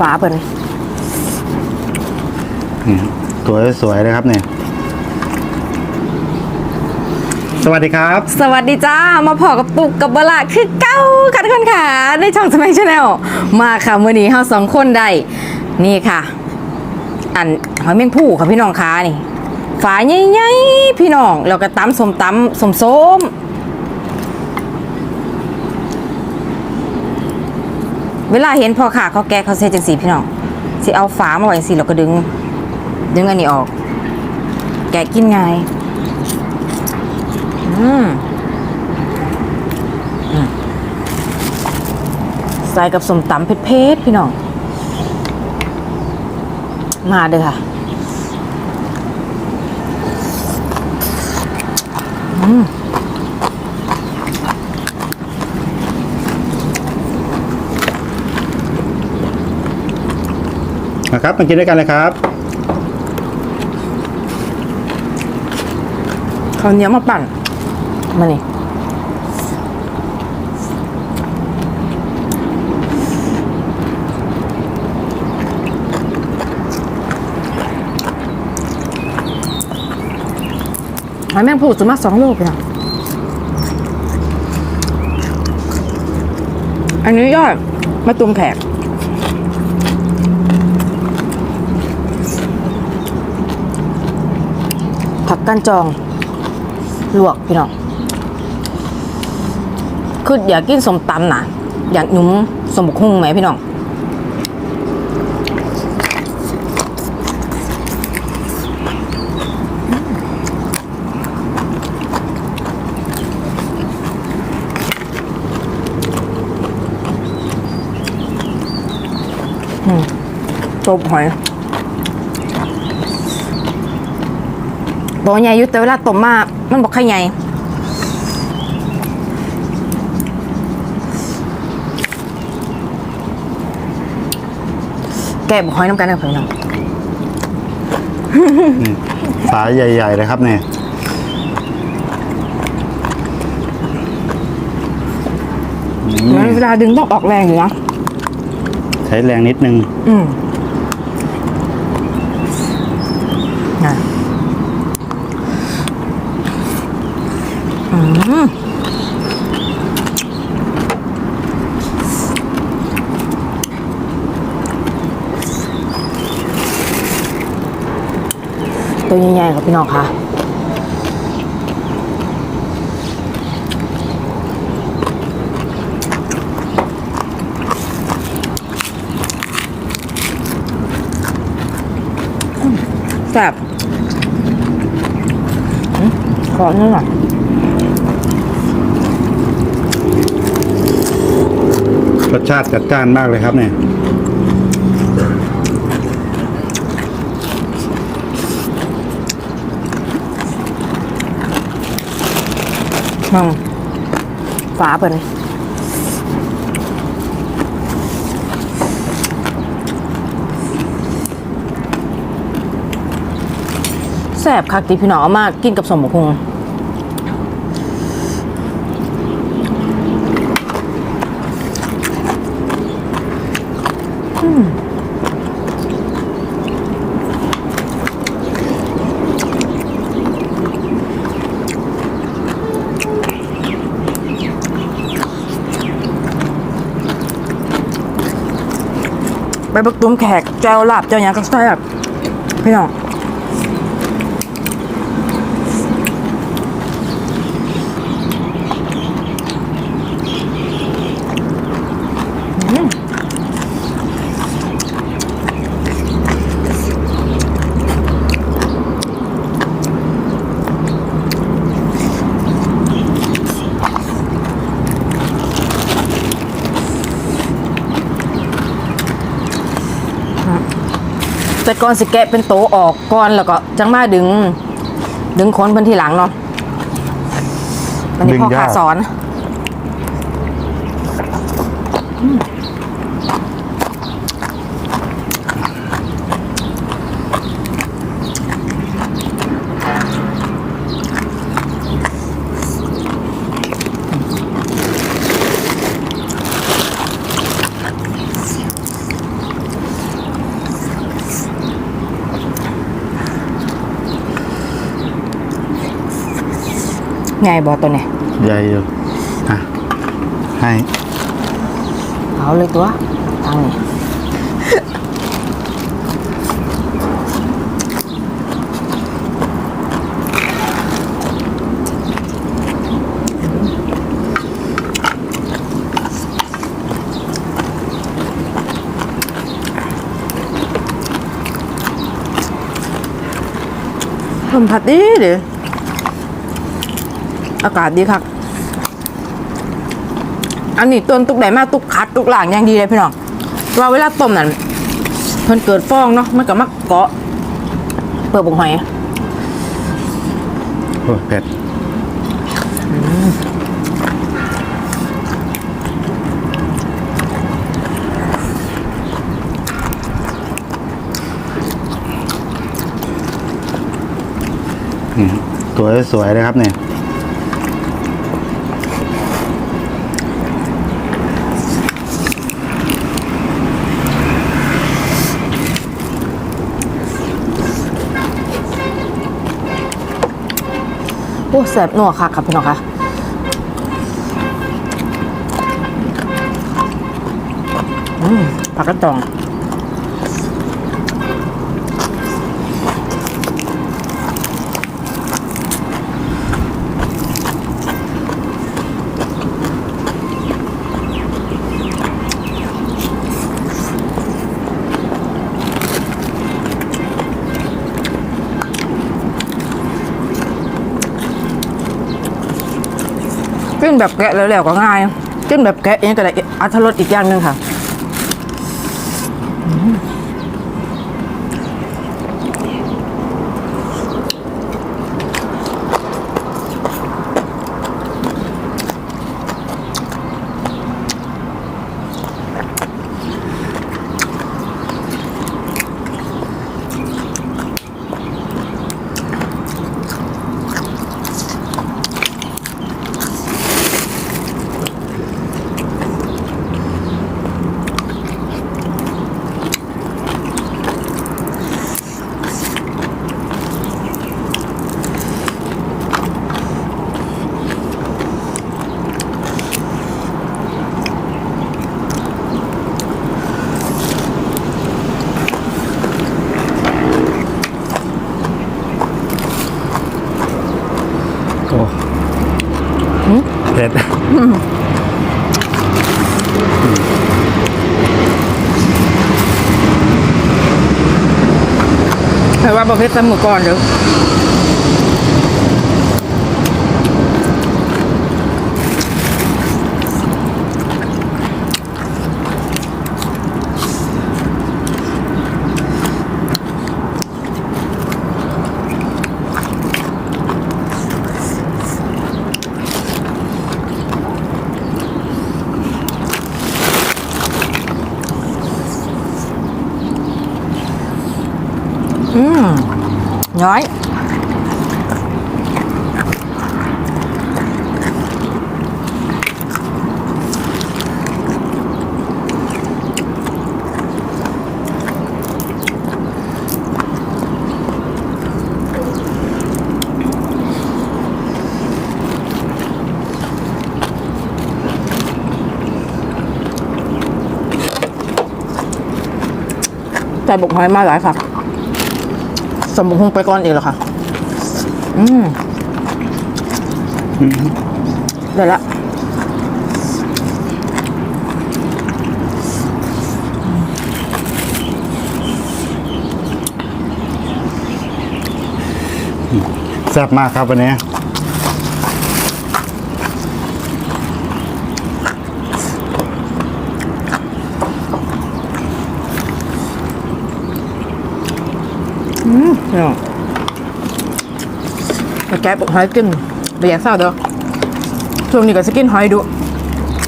ฝาเพิ่นนี่สวยสวยเลยครับเนี่ยสวัสดีครับ สวัสดีจ้า มาพอกับตุกกับบละคือเก้าค่ะทุกคนค่ะในช่องสมัยชาแนลมาค่ะมื้อนี้เฮาสองคนได้ นี่ค่ะ อันหอยแมงผู้ค่ะพี่น้องค่ะนี่ ฝาใหญ่ๆพี่น้องแล้วก็ตำสมตำสมส้ม เวลาเห็นพ่อขาเขาแกะเขาเซจังสีพี่น้องสิเอาฝามาไว้จังสีแล้วก็ดึง ดึงอันนี้ออก แกะกินง่ายอืมอืมใส่กับสมตำเผ็ดๆพี่น้อง มาเด้อค่ะอืม นะครับมากินด้วยกันเลยครับข้าวเหนียวมาปั่นมานี่หอยแมงผู้จะมาสองโลไปนะอันนี้ยอดมาตุมแขก ผักก้านจอง ลวกพี่น้องคืออยากกินสมตำนะอยากหนุ่มสมบุกหุ่งไหมพี่น้องอืมจบหอย ตัวใหญ่อยู่แต่เวลาต้มมา มันบอกไข่ใหญ่แกะบอกหอยน้ำกันนะเพื่อนน้องนี่ฝาใหญ่ ๆ เลยครับเนี่ยมันเวลาดึงต้องออกแรงอยู่นะใช้แรงนิดนึง อืมนะอืม ตัวใหญ่ๆครับพี่น้องค่ะแซ่บขอเนื้อหน่อย รสชาติจัดจ้านมากเลยครับเนี่ยมึงฝาเปิดแซ่บคักติพี่น้องเอมากกินกับสมบกฮุง ไปบักตุ้มแขกเจ้าลาบเจ้าหยังก็แซ่บพี่น้อง แต่ก่อนสิแกะเป็นโตออกก่อนแล้วก็จังมาดึง ดึงขนเพิ่นทีหลังเนาะอันนี้ดึงพ่อยากขาสอน ไงบอตัวเนี่ยใหญ่อยู่อะให้เอาเลยตัวทางนี้ลมพัดดีดิ อากาศดีครับอันนี้ต้นตุกใดมากตุกคัดตุกหลางอย่างดีเลยพี่น้องว่าเวลาต้มนั่นเพิ่นเกิดฟองเนาะมันก็มักเกาะเปลือกบงหอยโอ้ยเผ็ดตัวสวยๆเลยครับเนี่ย โอ้แสบหนัวค่ะครับพี่น้องค่ะผักกระตอง แบบแกะแล้วๆก็ง่ายเจิมแบบแกะเองก็ได้อัตรสอีกอย่างหนึ่งค่ะ สมุกก่อนเด้ออื น้อยใส่บุกหอยมาหลายค่ะ มบุกหงไปก่อนอีกหรอคะอืมเดี๋ยวละแซ่บมากครับวันนี้ เนาะแกะบุกหอยกินไปอยากเศร้าเด้อช่วงนี้ก็สกินหอยดู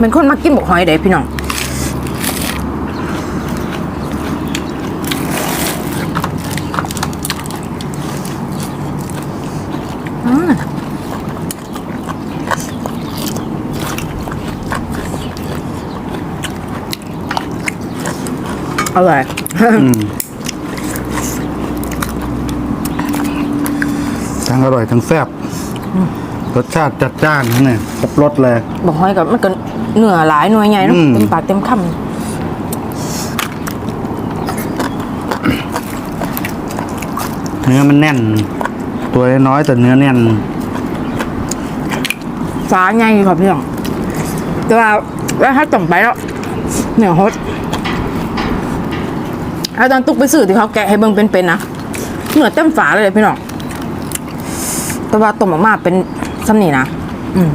เป็นคนมากกินบุกหอยเด้พี่น้องอร่อย ทั้งอร่อยทั้งแซ่บรสชาติจัดจ้านนะเนี่ยครบรสเลย บอกให้กับมันก็เหนือหลายหน่วยใหญ่เนาะอืม เต็มปากเต็มคำเนื้อมันแน่น ตัวน้อยแต่เนื้อแน่นฟ้าใหญ่ครับพี่น้องแต่ว่าแล้วถ้าต่งไปแล้วเหนือฮดถ้าตอนตุกไปสื่อที่เขาแกะให้เบิ่งเป็นๆนะเหนือเต็มฝาเลยพี่น้อง แต่ว่าต้มออกมาเป็นซ้ำนี่นะ อืม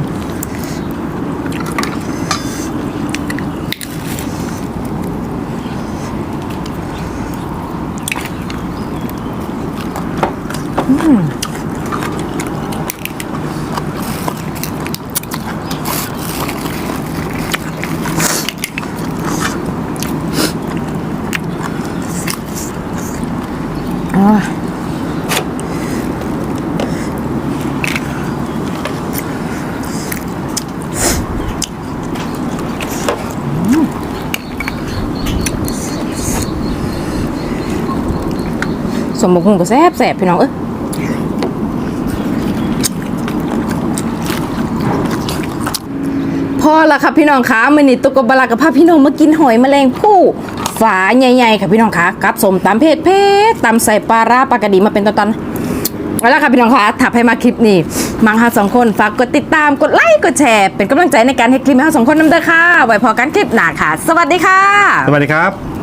อ่า มบุกหุงก็แซ่บแซ่บพี่น้องเอ้ยพอละค่ะพี่น้องคะมือนี้ตุกบลากับพาพี่น้องมากินหอยแมลงผู้ฝาใหญ่ๆค่ะพี่น้องคะกับสมตำเผ็ดเผ็ดตำใส่ปลาร้าปลากระดีมาเป็นตอนๆเอาละค่ะพี่น้องคะถับให้มาคลิปนี้มังหาสองคนฝากกดติดตามกดไลค์กดแชร์เป็นกำลังใจในการให้คลิปให้เราสองคนนำเด้อค่ะไว้พอกันคลิปหน้าค่ะ สวัสดีค่ะ สวัสดีครับ